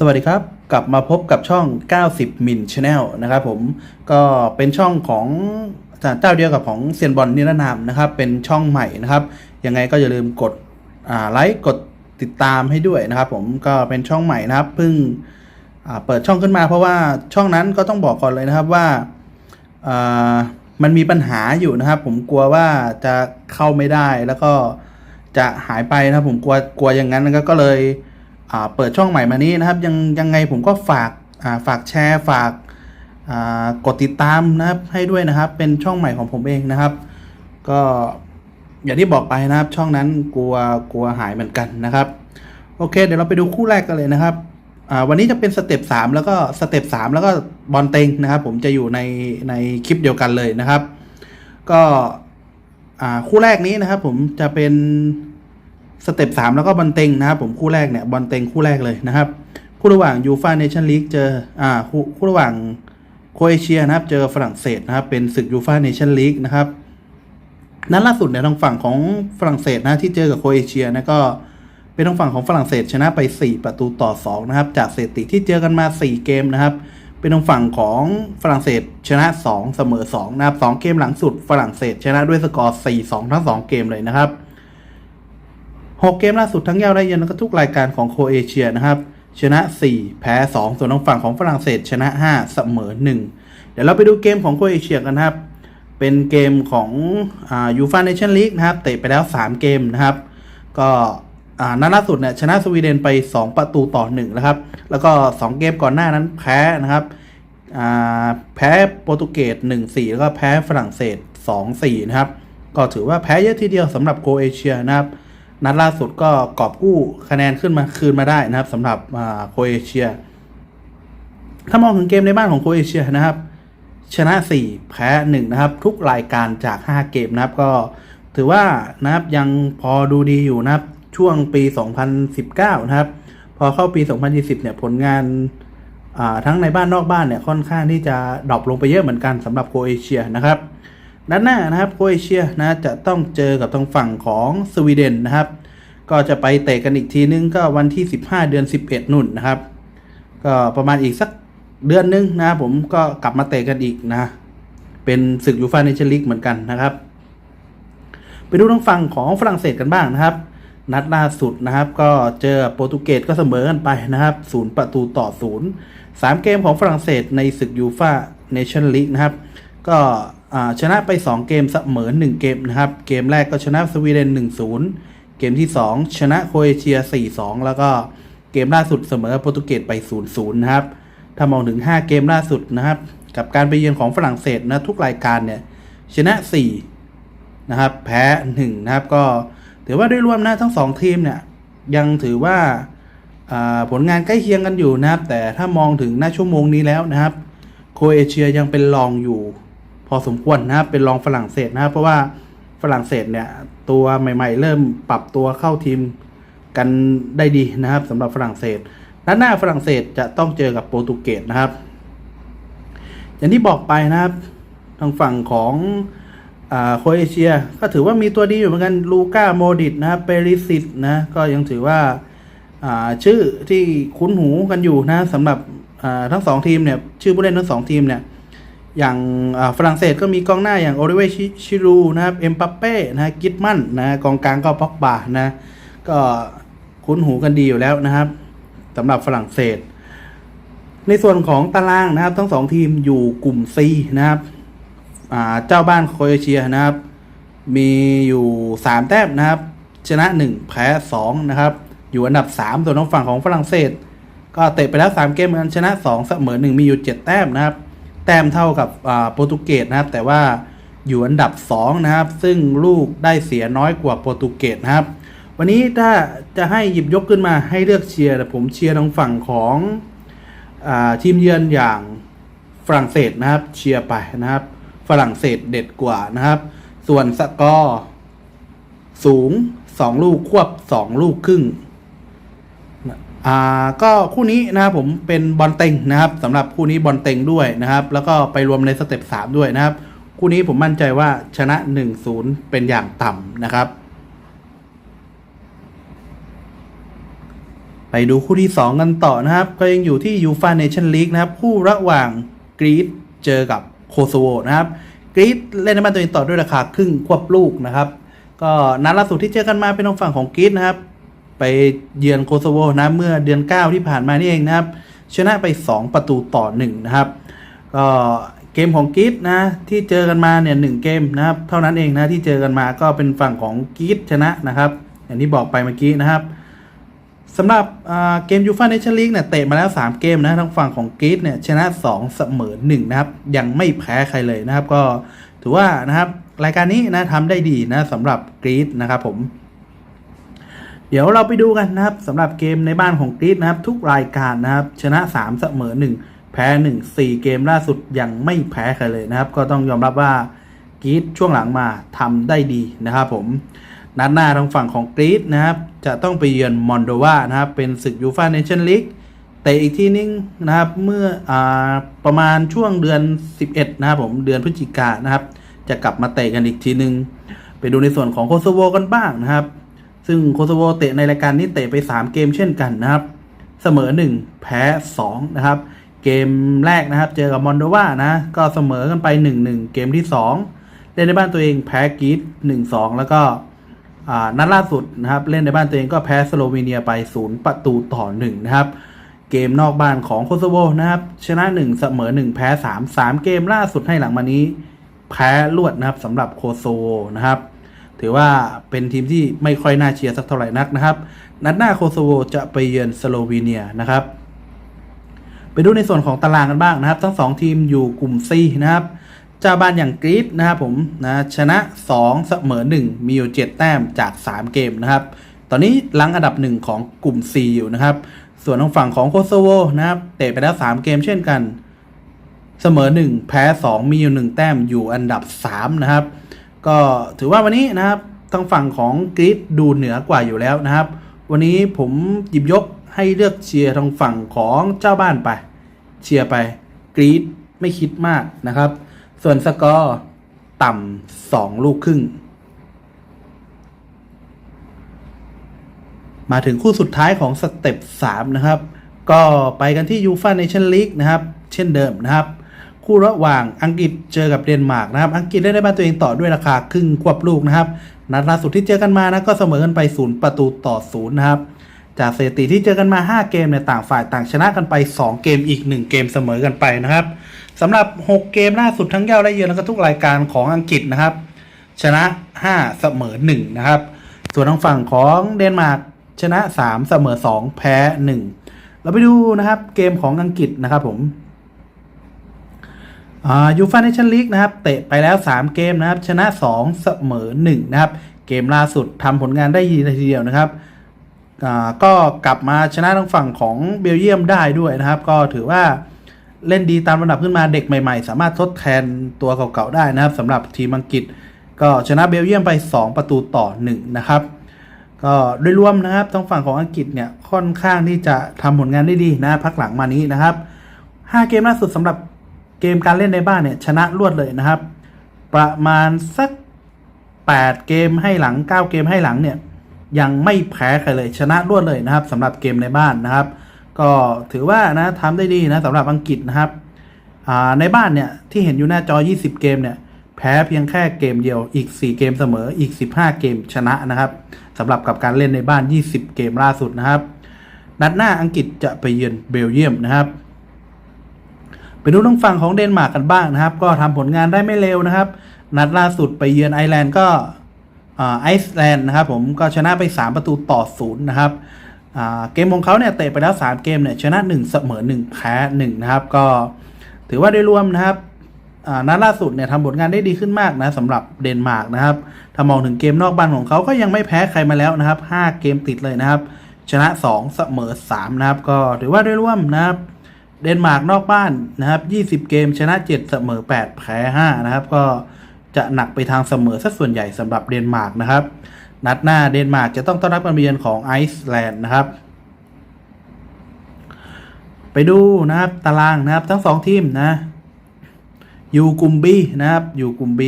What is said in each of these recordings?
สวัสดีครับ กลับมาพบกับช่อง 90 มิลชาแนลนะครับผมก็เป็นช่องของเจ้าเดียวกับของเซียนบอลนิรนามนะครับ เป็นช่องใหม่นะครับ ยังไงก็อย่าลืมกดไลค์กดติดตามให้ด้วยนะครับผมก็เป็นช่องใหม่นะครับเพิ่งเปิดช่องขึ้นมาเพราะว่าช่องนั้นก็ต้องบอกก่อนเลยนะครับว่ามันมีปัญหาอยู่นะครับ ผมกลัวว่าจะเข้าไม่ได้แล้วก็จะหายไปนะครับผมกลัวกลัวอย่างนั้นก็ก็เลย เปิดช่องใหม่มานี้นะครับ ยังยังไงผมก็ฝากาฝากแชร์ฝากากดติดตามนะครับให้ด้วยนะครับ เป็นช่องใหม่ของผมเองนะครับ ก็อย่างที่บอกไปนะครับ ช่องนั้นกลัวกลัวหายเหมือนกันนะครับ โอเค เดี๋ยวเราไปดูคู่แรกกันเลยนะครับวันนี้จะเป็นสเต็ปสามแล้วก็สเต็ปสามแล้วก็บอลเต็งนะครับ ผมจะอยู่ในในคลิปเดียวกันเลยนะครับ ก็คู่แรกนี้นะครับ ผมจะเป็น สเต็ปสามแล้วก็บอลเต็งนะครับผมคู่แรกเนี่ยบอลเต็งคู่แรกเลยนะครับ คู่ระหว่างยูฟาเนชั่นลีกเจออ่าคู่คู่ระหว่างโคเอเชียนะครับ เจอฝรั่งเศสนะครับ เป็นศึกยูฟาเนชั่นลีกนะครับนั้นล่าสุดเนี่ยทางฝั่งของฝรั่งเศสนะที่เจอกับโคเอเชียนะก็เป็นทางฝั่งของฝรั่งเศสชนะไป 4 ประตูต่อ2นะครับจากสถิติที่เจอกันมา 4 เกมนะครับ เป็นทางฝั่งของฝรั่งเศสชนะ 2 เสมอ2นะครับ2เกมหลังสุดฝรั่งเศสชนะด้วยสกอร์ 4-2 ทั้ง 2 เกมเลยนะครับ 6 เกมล่าสุดทั้งเย้าและเยือนแล้วก็ทุกรายการของโคเอเชียนะครับชนะ 4 แพ้ 2 ส่วนทางฝั่งของฝรั่งเศสชนะ 5 เสมอ 1 เดี๋ยวเราไปดูเกมของโคเอเชียกันนะครับ เป็นเกมของยูฟาเนชั่นลีกนะครับ เตะไปแล้ว 3 เกมนะครับ ก็อ่านัดล่าสุดเนี่ยชนะสวีเดนไป 2 ประตูต่อ 1 นะครับ แล้วก็ 2 เกมก่อนหน้านั้นแพ้นะครับ แพ้โปรตุเกส 1-4 แล้วก็แพ้ฝรั่งเศส 2-4 นะครับ ก็ถือว่าแพ้เยอะทีเดียวสำหรับโคเอเชียนะครับ นัดล่าสุดก็กอบกู้คะแนนขึ้นมาคืนมาได้นะครับสำหรับโคเอเชีย ถ้ามองถึงเกมในบ้านของโคเอเชียนะครับ ชนะ 4 แพ้ 1 นะครับ ทุกรายการจาก 5 เกมนะครับ ก็ถือว่านะครับยังพอดูดีอยู่นะครับ ช่วงปี 2019 นะครับ พอเข้าปี 2020 เนี่ยผลงานาทั้งในบ้านนอกบ้านเนี่ยค่อนข้างที่จะดรอปลงไปเยอะเหมือนกันสำหรับโคเอเชียนะครับ ด้านหน้านะครับโครเอเชียนะจะต้องเจอกับทางฝั่งของสวีเดนนะครับ ก็จะไปเตะกันอีกทีนึงก็วันที่ 15 เดือน 11 นุ่นนะครับ ก็ประมาณอีกสักเดือนนึงนะผมก็กลับมาเตะกันอีกนะ เป็นศึกยูฟาเนชั่นลีกเหมือนกันนะครับ ไปดูทางฝั่งของฝรั่งเศสกันบ้างนะครับ นัดล่าสุดนะครับ ก็เจอโปรตุเกสก็เสมอกันไปนะครับศูนย์ประตูต่อศูนย์สามเกมของฝรั่งเศสในศึกยูฟาเนชั่นลีกนะครับ ก็ ชนะไป 2 เกมเสมอ1เกมนะครับ เกมแรกก็ชนะสวีเดน 1-0 เกมที่ 2 ชนะโครเอเชีย 4-2 แล้วก็เกมล่าสุดเสมอโปรตุเกสไป 0-0 นะครับ ถ้ามองถึง 5 เกมล่าสุดนะครับ กับการไปเยือนของฝรั่งเศสนะทุกรายการเนี่ย ชนะ 4 นะครับ แพ้ 1 นะครับ ก็ถือว่าด้วยรวมนะทั้ง 2 ทีมเนี่ย ยังถือว่าอ่าผลงานใกล้เคียงกันอยู่นะครับ แต่ถ้ามองถึงหน้าชั่วโมงนี้แล้วนะครับ โครเอเชียยังเป็นรองอยู่ พอสมควรนะครับเป็นรองฝรั่งเศสนะครับเพราะว่าฝรั่งเศสเนี่ยตัวใหม่ ๆ เริ่มปรับตัวเข้าทีมกันได้ดีนะครับสำหรับฝรั่งเศสด้านหน้าฝรั่งเศสจะต้องเจอกับโปรตุเกสนะครับ อย่างที่บอกไปนะครับ ทางฝั่งของโคเอเชีย ก็ถือว่ามีตัวดีอยู่เหมือนกันลูก้าโมดิตนะครับเปริสิตนะก็ยังถือว่าชื่อที่คุ้นหูกันอยู่นะสำหรับทั้งสองทีมเนี่ยชื่อผู้เล่นทั้งสองทีมเนี่ย อย่างฝรั่งเศสก็มีกองหน้าอย่างโอริเวชิรูนะครับเอ็มปัปเป้นะกิตมันนะกองกลางก็พ็อกบานะก็คุ้นหูกันดีอยู่แล้วนะครับสำหรับฝรั่งเศส ในส่วนของตารางนะครับ ทั้งสองทีมอยู่กลุ่ม C นะครับเจ้าบ้านโครเอเชียนะครับ มีอยู่ 3 แต้มนะครับ ชนะ 1 แพ้ 2 นะครับ อยู่อันดับ 3 ส่วนทางฝั่งของฝรั่งเศส ก็เตะไปแล้ว 3 เกมเหมือนกันชนะ 2 เสมอ 1 มีอยู่ 7 แต้มนะครับ แต้มเท่ากับโปรตุเกสนะครับ แต่ว่าอยู่อันดับ 2 นะครับ ซึ่งลูกได้เสียน้อยกว่าโปรตุเกสนะครับ วันนี้ถ้าจะให้หยิบยกขึ้นมาให้เลือกเชียร์ผมเชียร์ทางฝั่งของอทีมเยือนอย่างฝรั่งเศสนะครับ เชียร์ไปนะครับ ฝรั่งเศสเด็ดกว่านะครับ ส่วนสกอร์สูง 2 ลูกควบ 2 ลูกครึ่ง อ่าก็คู่นี้นะครับผมเป็นบอลเต็งนะครับสำหรับคู่นี้บอลเต็งด้วยนะครับ แล้วก็ไปรวมในสเต็ปสามด้วยนะครับ คู่นี้ผมมั่นใจว่าชนะ 1-0 เป็นอย่างต่ำนะครับ ไปดูคู่ที่ 2 กันต่อนะครับ ก็ยังอยู่ที่ยูฟาเนชั่นลีกนะครับ คู่ระหว่างกรีซเจอกับโคโซโวนะครับกรีซเล่นในบ้านตัวเองต่อด้วยราคาครึ่งควบลูกนะครับ ก็นัดล่าสุดที่เจอกันมาเป็นทางฝั่งของกรีซนะครับ ไปเยือนโคโซโวนะเมื่อเดือน 9 ที่ผ่านมานี่เองนะครับ ชนะไป 2 ประตูต่อ 1 นะครับก็เกมของกรีซนะที่เจอกันมาเนี่ยหเกมนะครับ เท่านั้นเองนะที่เจอกันมาก็เป็นฝั่งของกรีซชนะนะครับ อย่างที่บอกไปเมื่อกี้นะครับสำหรับเกมยูฟ่าเนชั่นลีกเนี่ยเตะมาแล้ว 3 เกมนะทางฝั่งของกรีซเนี่ยชนะ 2 เสมอ1นะครับ ยังไม่แพ้ใครเลยนะครับ ก็ถือว่านะครับรายการนี้นะทำได้ดีนะสำหรับกรีซนะครับผม เดี๋ยวเราไปดูกันนะครับสำหรับเกมในบ้านของกรีซนะครับ ทุกรายการนะครับ ชนะ 3 เสมอ 1 แพ้ 1 4 เกมล่าสุดยังไม่แพ้ใครเลยนะครับ ก็ต้องยอมรับว่ากรีซช่วงหลังมาทำได้ดีนะครับผมนัดหน้าทางฝั่งของกรีซนะครับ จะต้องไปเยือนมอนโดวานะครับ เป็นศึกยูฟาเนชั่นลีกเตะอีกทีนึงนะครับเมื่ออประมาณช่วงเดือน 11 นะครับผมเดือนพฤศจิกานนะครับ จะกลับมาเตะกันอีกทีนึง ไปดูในส่วนของโคโซโวกันบ้างนะครับ ซึ่งโคโซโวเตะในรายการนี้เตะไป 3 เกมเช่นกันนะครับ เสมอ 1 แพ้2นะครับ เกมแรกนะครับ เจอกับมอนโดวานะ ก็เสมอกันไป 1-1 เกมที่ 2 เล่นในบ้านตัวเองแพ้กรีซ1-2 แล้วก็อ่านัดล่าสุดนะครับ เล่นในบ้านตัวเองก็แพ้สโลวีเนียไป 0 ประตูต่อ 1 นะครับ เกมนอกบ้านของโคโซโวนะครับ ชนะ 1 เสมอ 1 แพ้ 3 3 เกมล่าสุดให้หลังมานี้ แพ้รวดนะครับสำหรับโคโซโวนะครับ ถือว่าเป็นทีมที่ไม่ค่อยน่าเชียร์สักเท่าไหร่นักนะครับ นัดหน้าโคโซโวจะไปเยือนสโลวีเนียนะครับ ไปดูในส่วนของตารางกันบ้างนะครับ ทั้งสองทีมอยู่กลุ่ม C นะครับเจ้าบ้านอย่างกรีซนะครับผมนะชนะ 2 เสมอ 1 มีอยู่ 7 แต้มจาก 3 เกมนะครับ ตอนนี้ลังอันดับ 1 ของกลุ่ม C อยู่นะครับ ส่วนทางฝั่งของโคโซโวนะครับเตะไปแล้ว 3 เกมเช่นกัน เสมอ 1 แพ้ 2 มีอยู่ 1 แต้มอยู่อันดับ 3 นะครับ ก็ถือว่าวันนี้นะครับทางฝั่งของกรีซดูเหนือกว่าอยู่แล้วนะครับ วันนี้ผมหยิบยกให้เลือกเชียร์ทางฝั่งของเจ้าบ้านไป เชียร์ไปกรีซไม่คิดมากนะครับ ส่วนสกอร์ต่ำสองลูกครึ่ง มาถึงคู่สุดท้ายของสเต็ป3นะครับ ก็ไปกันที่ยูฟ่าเนชั่นลีกนะครับ เช่นเดิมนะครับ คู่ระหว่างอังกฤษเจอกับเดนมาร์กนะครับ อังกฤษเล่นในบ้านตัวเองต่อด้วยราคาครึ่งควบลูกนะครับ นัดล่าสุดที่เจอกันมานะก็เสมอกันไป 0 ประตูต่อ0นะครับจากสถิติที่เจอกันมา 5 เกมเนี่ยต่างฝ่ายต่างชนะกันไป 2 เกมอีก 1 เกมเสมอกันไปนะครับสำหรับ 6 เกมล่าสุดทั้งเย้าและเยือนแล้วก็ทุกรายการของอังกฤษนะครับ ชนะ 5 เสมอ 1 นะครับ ส่วนทางฝั่งของเดนมาร์กชนะ 3 เสมอ 2 แพ้ 1 เราไปดูนะครับเกมของอังกฤษนะครับผม ยูฟ่าเนชั่นลีกนะครับ เตะไปแล้ว 3 เกมนะครับ ชนะ 2 เสมอ 1 นะครับ เกมล่าสุดทำผลงานได้ดีเลยทีเดียวนะครับ ก็กลับมาชนะทางฝั่งของเบลเยียมได้ด้วยนะครับ ก็ถือว่าเล่นดีตามระดับขึ้นมาเด็กใหม่ๆ สามารถทดแทนตัวเก่าๆได้นะครับสำหรับทีมอังกฤษ ก็ชนะเบลเยียมไป 2 ประตูต่อ 1 นะครับ ก็โดยรวมนะครับทางฝั่งของอังกฤษเนี่ยค่อนข้างที่จะทำผลงานได้ดีนะพักหลังมานี้นะครับ 5 เกมล่าสุดสำหรับ เกมการเล่นในบ้านเนี่ยชนะรวดเลยนะครับ ประมาณสัก 8 เกมให้หลัง 9 เกมให้หลังเนี่ยยังไม่แพ้ใครเลยชนะรวดเลยนะครับสำหรับเกมในบ้านนะครับ ก็ถือว่านะทำได้ดีนะสำหรับอังกฤษนะครับในบ้านเนี่ยที่เห็นอยู่หน้าจอ 20 เกมเนี่ยแพ้เพียงแค่เกมเดียวอีก 4 เกมเสมออีก 15 เกมชนะนะครับสำหรับกับการเล่นในบ้าน 20 เกมล่าสุดนะครับ นัดหน้าอังกฤษจะไปเยือนเบลเยียมนะครับ ดูทางฝั่งของเดนมาร์กกันบ้างนะครับ ก็ทำผลงานได้ไม่เร็วนะครับ นัดล่าสุดไปเยือนไอร์แลนด์ก็ไอซ์แลนด์นะครับผมก็ชนะไป 3 ประตูต่อศูนย์นะครับเกมของเขาเนี่ยเตะไปแล้ว 3 เกมเนี่ยชนะ 1 เสมอ 1 แพ้1นะครับ ก็ถือว่าโดยรวมนะครับนัดล่าสุดเนี่ยทำผลงานได้ดีขึ้นมากนะสำหรับเดนมาร์กนะครับถ้ามองถึงเกมนอกบ้านของเขาก็ยังไม่แพ้ใครมาแล้วนะครับ 5 เกมติดเลยนะครับ ชนะ 2 เสมอ 3 นะครับ ก็ถือว่าโดยรวมนะครับ เดนมาร์กนอกบ้านนะครับ 20 เกมชนะ 7 เสมอ 8 แพ้ 5 นะครับ ก็จะหนักไปทางเสมอสัดส่วนใหญ่สำหรับเดนมาร์กนะครับ นัดหน้าเดนมาร์กจะต้องต้อนรับการเยือนของไอซ์แลนด์นะครับ ไปดูนะครับตารางนะครับทั้งสองทีมนะอยู่กลุ่ม B นะครับอยู่กลุ่ม B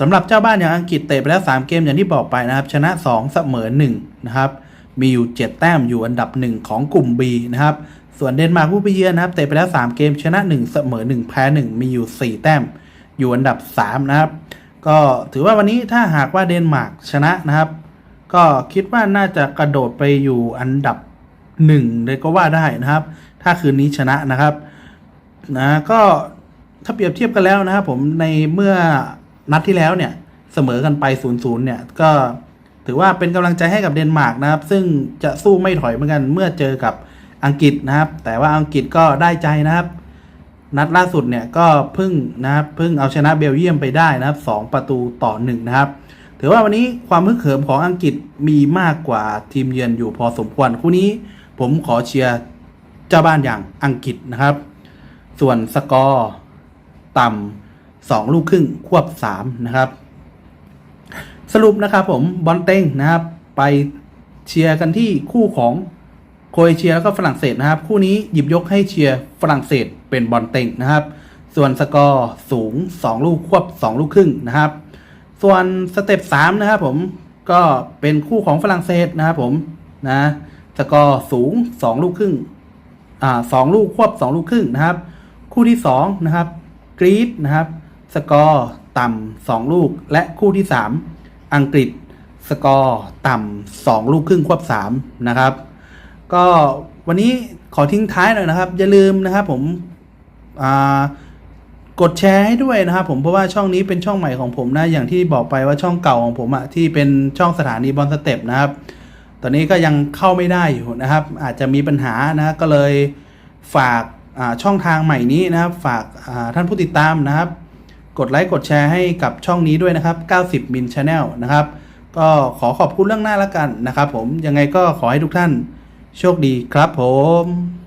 สำหรับเจ้าบ้านอย่างอังกฤษเตะไปแล้ว 3 เกมอย่างที่บอกไปนะครับ ชนะ 2 เสมอ 1 นะครับ มีอยู่ 7 แต้มอยู่อันดับ 1 ของกลุ่ม B นะครับ ส่วนเดนมาร์กผู้ไปเยือนนะครับเตะไปแล้ว 3 เกมชนะ 1 เสมอ 1 แพ้ 1 มีอยู่ 4 แต้ม อยู่อันดับ 3 นะครับ ก็ถือว่าวันนี้ถ้าหากว่าเดนมาร์กชนะนะครับ ก็คิดว่าน่าจะกระโดดไปอยู่อันดับ 1 เลยก็ว่าได้นะครับ ถ้าคืนนี้ชนะนะครับนะก็ถ้าเปรียบเทียบกันแล้วนะครับผมในเมื่อนัดที่แล้วเนี่ยเสมอกันไป0ูนย์เนี่ยก็ถือว่าเป็นกำลังใจให้กับเดนมาร์กนะครับ ซึ่งจะสู้ไม่ถอยเหมือนกันเมื่อเจอกับ อังกฤษนะครับ แต่ว่าอังกฤษก็ได้ใจนะครับ นัดล่าสุดเนี่ยก็เพิ่งนะครับเพิ่งเอาชนะเบลเยียมไปได้นะครับ 2 ประตูต่อหนึ่งนะครับ ถือว่าวันนี้ความฮึกเหิมของอังกฤษมีมากกว่าทีมเยือนอยู่พอสมควรคู่นี้ผมขอเชียร์เจ้าบ้านอย่างอังกฤษนะครับ ส่วนสกอร์ต่ำสองลูกครึ่งควบสามนะครับ สรุปนะครับผมบอลเต็งนะครับ ไปเชียร์กันที่คู่ของ โครเอเชียแล้วก็ฝรั่งเศสนะครับ คู่นี้หยิบยกให้เชียร์ฝรั่งเศสเป็นบอลเต็งนะครับ ส่วนสกอร์สูง 2 ลูกควบ 2 ลูกครึ่งนะครับ ส่วนสเต็ป3นะครับผมก็เป็นคู่ของฝรั่งเศสนะครับผมนะสกอร์สูง 2 ลูกครึ่งอ่าสองลูกควบสองลูกครึ่งนะครับ คู่ที่สองนะครับกรีซนะครับ สกอร์ต่ำสองลูก และคู่ที่สามอังกฤษ สกอร์ต่ำสองลูกครึ่งควบสามนะครับ ก็วันนี้ขอทิ้งท้ายหน่อยนะครับ อย่าลืมนะครับผมกดแชร์ให้ด้วยนะครับผมเพราะว่าช่องนี้เป็นช่องใหม่ของผมนะอย่างที่บอกไปว่าช่องเก่าของผมอะที่เป็นช่องสถานีบอลสเต็ปนะครับ ตอนนี้ก็ยังเข้าไม่ได้อยู่นะครับ อาจจะมีปัญหานะก็เลยฝากช่องทางใหม่นี้นะครับ ฝากท่านผู้ติดตามนะครับ กดไลค์กดแชร์ให้กับช่องนี้ด้วยนะครับ 90มินชาแนลนะครับ ก็ขอขอบคุณเรื่องหน้าล้วกันนะครับ ผมยังไงก็ขอให้ทุกท่าน โชคดีครับผม